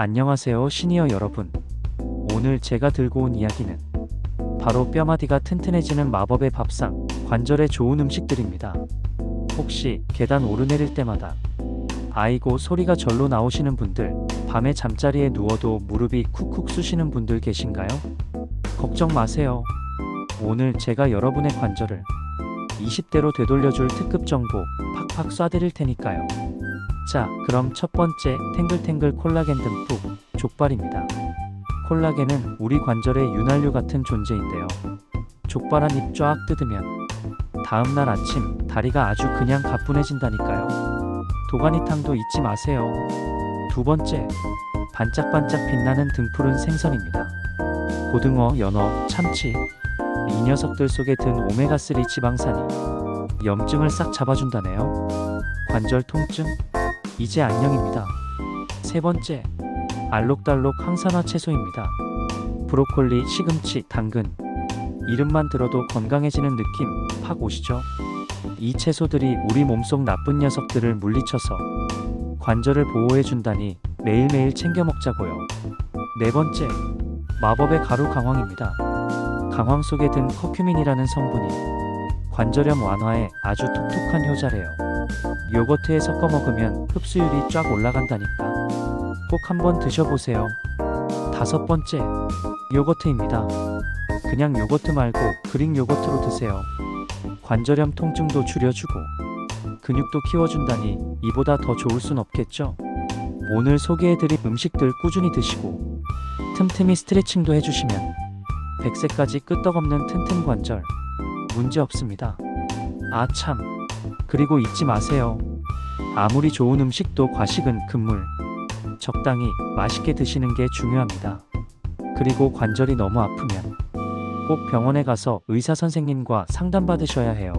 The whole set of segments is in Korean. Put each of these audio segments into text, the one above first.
안녕하세요 시니어 여러분. 오늘 제가 들고 온 이야기는 바로 뼈마디가 튼튼해지는 마법의 밥상, 관절에 좋은 음식들입니다. 혹시 계단 오르내릴 때마다 아이고 소리가 절로 나오시는 분들, 밤에 잠자리에 누워도 무릎이 쿡쿡 쑤시는 분들 계신가요? 걱정 마세요. 오늘 제가 여러분의 관절을 20대로 되돌려줄 특급 정보 팍팍 쏴드릴 테니까요. 자, 그럼 첫 번째 탱글탱글 콜라겐 듬뿍 족발입니다. 콜라겐은 우리 관절의 윤활유 같은 존재인데요. 족발 한 입 쫙 뜯으면 다음날 아침 다리가 아주 그냥 가뿐해진다니까요. 도가니탕도 잊지 마세요. 두 번째, 반짝반짝 빛나는 등푸른 생선입니다. 고등어, 연어, 참치. 이 녀석들 속에 든 오메가3 지방산이 염증을 싹 잡아준다네요. 관절 통증? 이제 안녕입니다. 세 번째, 알록달록 항산화 채소입니다. 브로콜리, 시금치, 당근. 이름만 들어도 건강해지는 느낌 팍 오시죠? 이 채소들이 우리 몸속 나쁜 녀석들을 물리쳐서 관절을 보호해준다니 매일매일 챙겨 먹자고요. 네 번째, 마법의 가루 강황입니다. 강황 속에 든 커큐민이라는 성분이 관절염 완화에 아주 톡톡한 효자래요. 요거트에 섞어 먹으면 흡수율이 쫙 올라간다니까. 꼭 한번 드셔보세요. 다섯 번째, 요거트입니다. 그냥 요거트 말고 그릭 요거트로 드세요. 관절염 통증도 줄여주고 근육도 키워준다니 이보다 더 좋을 순 없겠죠? 오늘 소개해드린 음식들 꾸준히 드시고 틈틈이 스트레칭도 해주시면 100세까지 끄떡없는 튼튼 관절 문제 없습니다. 아 참. 그리고 잊지 마세요. 아무리 좋은 음식도 과식은 금물. 적당히 맛있게 드시는 게 중요합니다. 그리고 관절이 너무 아프면 꼭 병원에 가서 의사 선생님과 상담받으셔야 해요.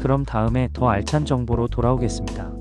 그럼 다음에 더 알찬 정보로 돌아오겠습니다.